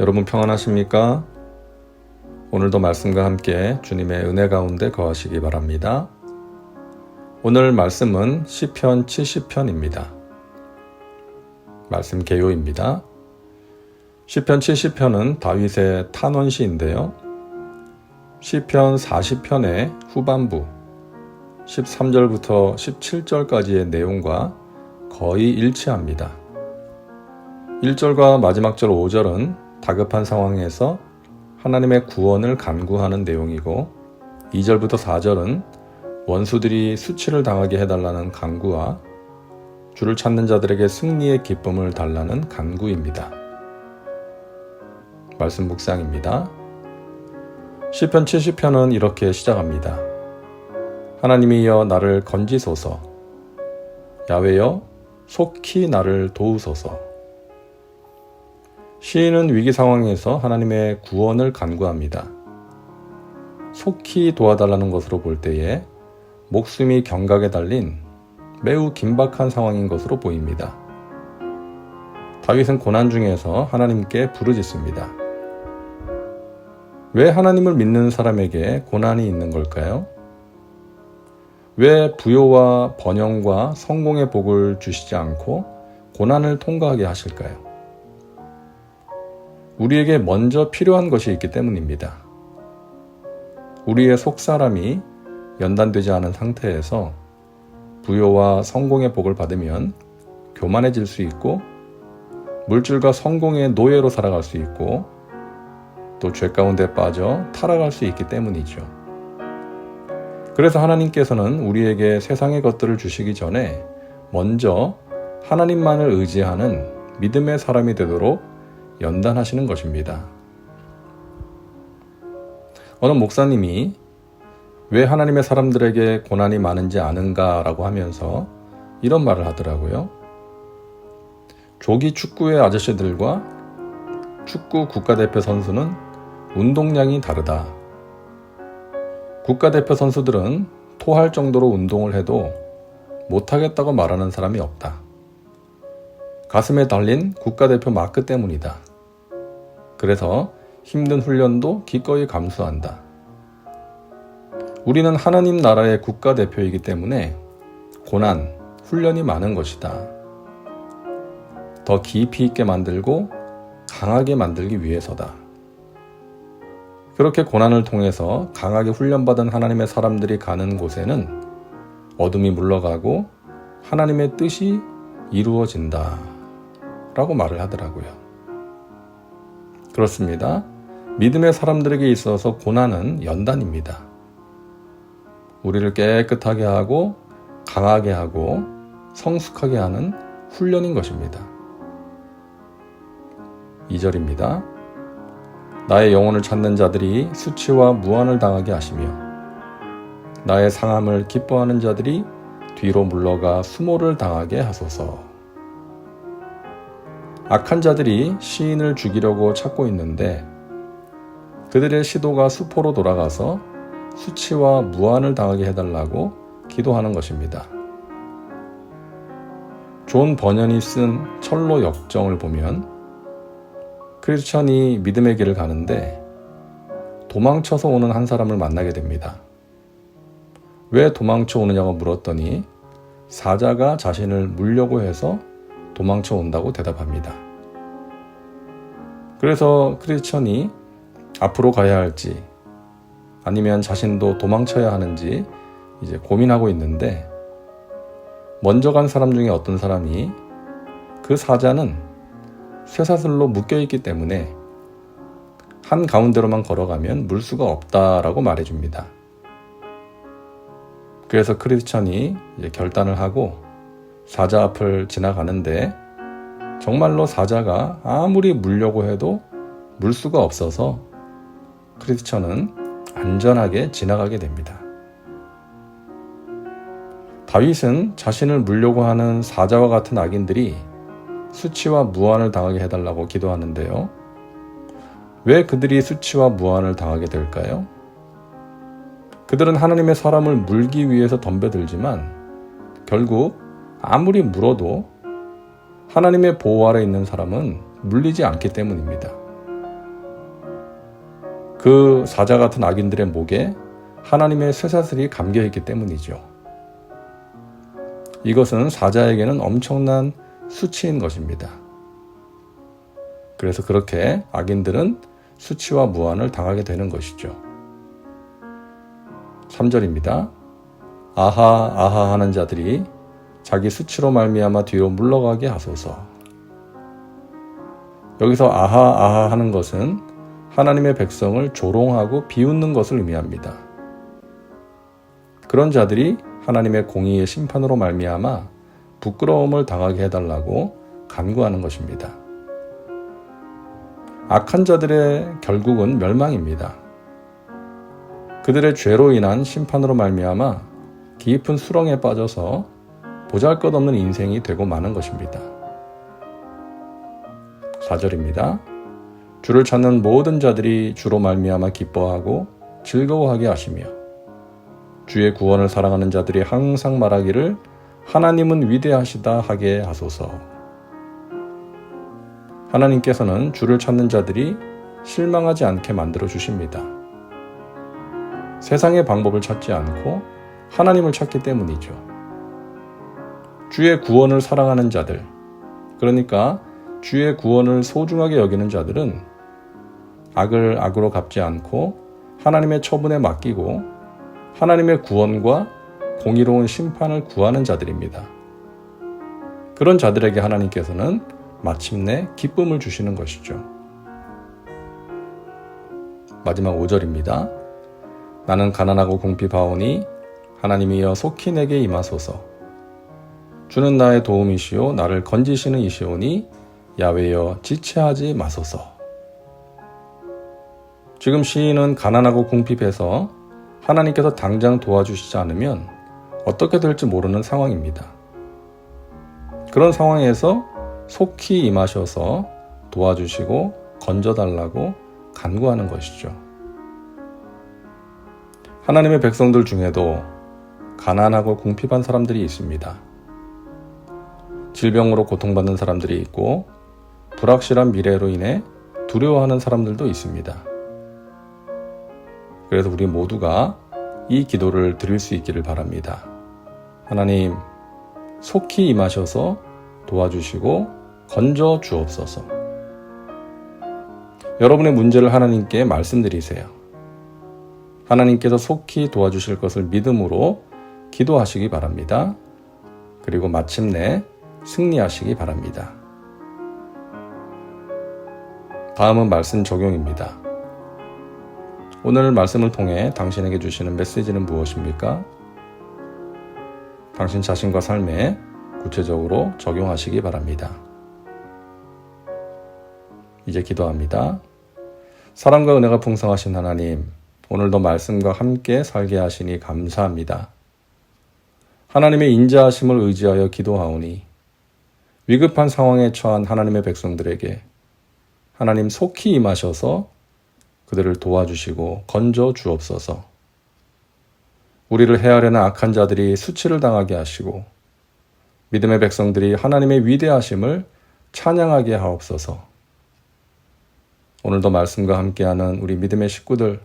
여러분 평안하십니까? 오늘도 말씀과 함께 주님의 은혜 가운데 거하시기 바랍니다. 오늘 말씀은 시편 70편입니다. 말씀 개요입니다. 시편 70편은 다윗의 탄원시인데요. 시편 40편의 후반부 13절부터 17절까지의 내용과 거의 일치합니다. 1절과 마지막 절 5절은 다급한 상황에서 하나님의 구원을 간구하는 내용이고 2절부터 4절은 원수들이 수치를 당하게 해달라는 간구와 주를 찾는 자들에게 승리의 기쁨을 달라는 간구입니다. 말씀 묵상입니다. 시편 70편은 이렇게 시작합니다. 하나님이여 나를 건지소서 야외여 속히 나를 도우소서 시인은 위기 상황에서 하나님의 구원을 간구합니다. 속히 도와달라는 것으로 볼 때에 목숨이 경각에 달린 매우 긴박한 상황인 것으로 보입니다. 다윗은 고난 중에서 하나님께 부르짖습니다. 왜 하나님을 믿는 사람에게 고난이 있는 걸까요? 왜 부요와 번영과 성공의 복을 주시지 않고 고난을 통과하게 하실까요? 우리에게 먼저 필요한 것이 있기 때문입니다. 우리의 속사람이 연단되지 않은 상태에서 부여와 성공의 복을 받으면 교만해질 수 있고 물질과 성공의 노예로 살아갈 수 있고 또 죄 가운데 빠져 타락할 수 있기 때문이죠. 그래서 하나님께서는 우리에게 세상의 것들을 주시기 전에 먼저 하나님만을 의지하는 믿음의 사람이 되도록 연단하시는 것입니다. 어느 목사님이 왜 하나님의 사람들에게 고난이 많은지 아는가라고 하면서 이런 말을 하더라고요. 조기 축구의 아저씨들과 축구 국가대표 선수는 운동량이 다르다. 국가대표 선수들은 토할 정도로 운동을 해도 못하겠다고 말하는 사람이 없다. 가슴에 달린 국가대표 마크 때문이다. 그래서 힘든 훈련도 기꺼이 감수한다. 우리는 하나님 나라의 국가대표이기 때문에 고난, 훈련이 많은 것이다. 더 깊이 있게 만들고 강하게 만들기 위해서다. 그렇게 고난을 통해서 강하게 훈련받은 하나님의 사람들이 가는 곳에는 어둠이 물러가고 하나님의 뜻이 이루어진다. 라고 말을 하더라고요. 그렇습니다. 믿음의 사람들에게 있어서 고난은 연단입니다. 우리를 깨끗하게 하고 강하게 하고 성숙하게 하는 훈련인 것입니다. 2절입니다. 나의 영혼을 찾는 자들이 수치와 무한을 당하게 하시며 나의 상함을 기뻐하는 자들이 뒤로 물러가 수모를 당하게 하소서. 악한 자들이 시인을 죽이려고 찾고 있는데 그들의 시도가 수포로 돌아가서 수치와 무한을 당하게 해달라고 기도하는 것입니다. 존 버년이 쓴 철로 역정을 보면 크리스천이 믿음의 길을 가는데 도망쳐서 오는 한 사람을 만나게 됩니다. 왜 도망쳐 오느냐고 물었더니 사자가 자신을 물려고 해서 도망쳐 온다고 대답합니다. 그래서 크리스천이 앞으로 가야 할지 아니면 자신도 도망쳐야 하는지 이제 고민하고 있는데 먼저 간 사람 중에 어떤 사람이 그 사자는 쇠사슬로 묶여 있기 때문에 한 가운데로만 걸어가면 물수가 없다라고 말해줍니다. 그래서 크리스천이 결단을 하고 사자 앞을 지나가는데 정말로 사자가 아무리 물려고 해도 물수가 없어서 크리스천은 안전하게 지나가게 됩니다. 다윗은 자신을 물려고 하는 사자와 같은 악인들이 수치와 무한을 당하게 해달라고 기도하는데요. 왜 그들이 수치와 무한을 당하게 될까요? 그들은 하나님의 사람을 물기 위해서 덤벼들지만 결국 아무리 물어도 하나님의 보호 아래 있는 사람은 물리지 않기 때문입니다. 그 사자 같은 악인들의 목에 하나님의 쇠사슬이 감겨 있기 때문이죠. 이것은 사자에게는 엄청난 수치인 것입니다. 그래서 그렇게 악인들은 수치와 무한을 당하게 되는 것이죠. 3절입니다. 아하 아하 하는 자들이 자기 수치로 말미암아 뒤로 물러가게 하소서. 여기서 아하 아하 하는 것은 하나님의 백성을 조롱하고 비웃는 것을 의미합니다. 그런 자들이 하나님의 공의의 심판으로 말미암아 부끄러움을 당하게 해달라고 간구하는 것입니다. 악한 자들의 결국은 멸망입니다. 그들의 죄로 인한 심판으로 말미암아 깊은 수렁에 빠져서 보잘것없는 인생이 되고 마는 것입니다. 4절입니다. 주를 찾는 모든 자들이 주로 말미암아 기뻐하고 즐거워하게 하시며 주의 구원을 사랑하는 자들이 항상 말하기를 하나님은 위대하시다 하게 하소서. 하나님께서는 주를 찾는 자들이 실망하지 않게 만들어 주십니다. 세상의 방법을 찾지 않고 하나님을 찾기 때문이죠. 주의 구원을 사랑하는 자들, 그러니까 주의 구원을 소중하게 여기는 자들은 악을 악으로 갚지 않고 하나님의 처분에 맡기고 하나님의 구원과 공의로운 심판을 구하는 자들입니다. 그런 자들에게 하나님께서는 마침내 기쁨을 주시는 것이죠. 마지막 5절입니다. 나는 가난하고 궁핍하오니 하나님이여 속히 내게 임하소서. 주는 나의 도움이시요 나를 건지시는 이시오니 야외여 지체하지 마소서. 지금 시인은 가난하고 궁핍해서 하나님께서 당장 도와주시지 않으면 어떻게 될지 모르는 상황입니다. 그런 상황에서 속히 임하셔서 도와주시고 건져달라고 간구하는 것이죠. 하나님의 백성들 중에도 가난하고 궁핍한 사람들이 있습니다. 질병으로 고통받는 사람들이 있고 불확실한 미래로 인해 두려워하는 사람들도 있습니다. 그래서 우리 모두가 이 기도를 드릴 수 있기를 바랍니다. 하나님, 속히 임하셔서 도와주시고 건져 주옵소서. 여러분의 문제를 하나님께 말씀드리세요. 하나님께서 속히 도와주실 것을 믿음으로 기도하시기 바랍니다. 그리고 마침내 승리하시기 바랍니다. 다음은 말씀 적용입니다. 오늘 말씀을 통해 당신에게 주시는 메시지는 무엇입니까? 당신 자신과 삶에 구체적으로 적용하시기 바랍니다. 이제 기도합니다. 사랑과 은혜가 풍성하신 하나님, 오늘도 말씀과 함께 살게 하시니 감사합니다. 하나님의 인자하심을 의지하여 기도하오니 위급한 상황에 처한 하나님의 백성들에게 하나님 속히 임하셔서 그들을 도와주시고 건져 주옵소서. 우리를 해하려는 악한 자들이 수치를 당하게 하시고 믿음의 백성들이 하나님의 위대하심을 찬양하게 하옵소서. 오늘도 말씀과 함께하는 우리 믿음의 식구들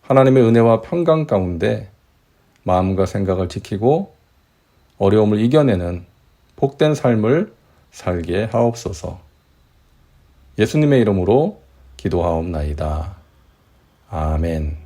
하나님의 은혜와 평강 가운데 마음과 생각을 지키고 어려움을 이겨내는 복된 삶을 살게 하옵소서. 예수님의 이름으로 기도하옵나이다. 아멘.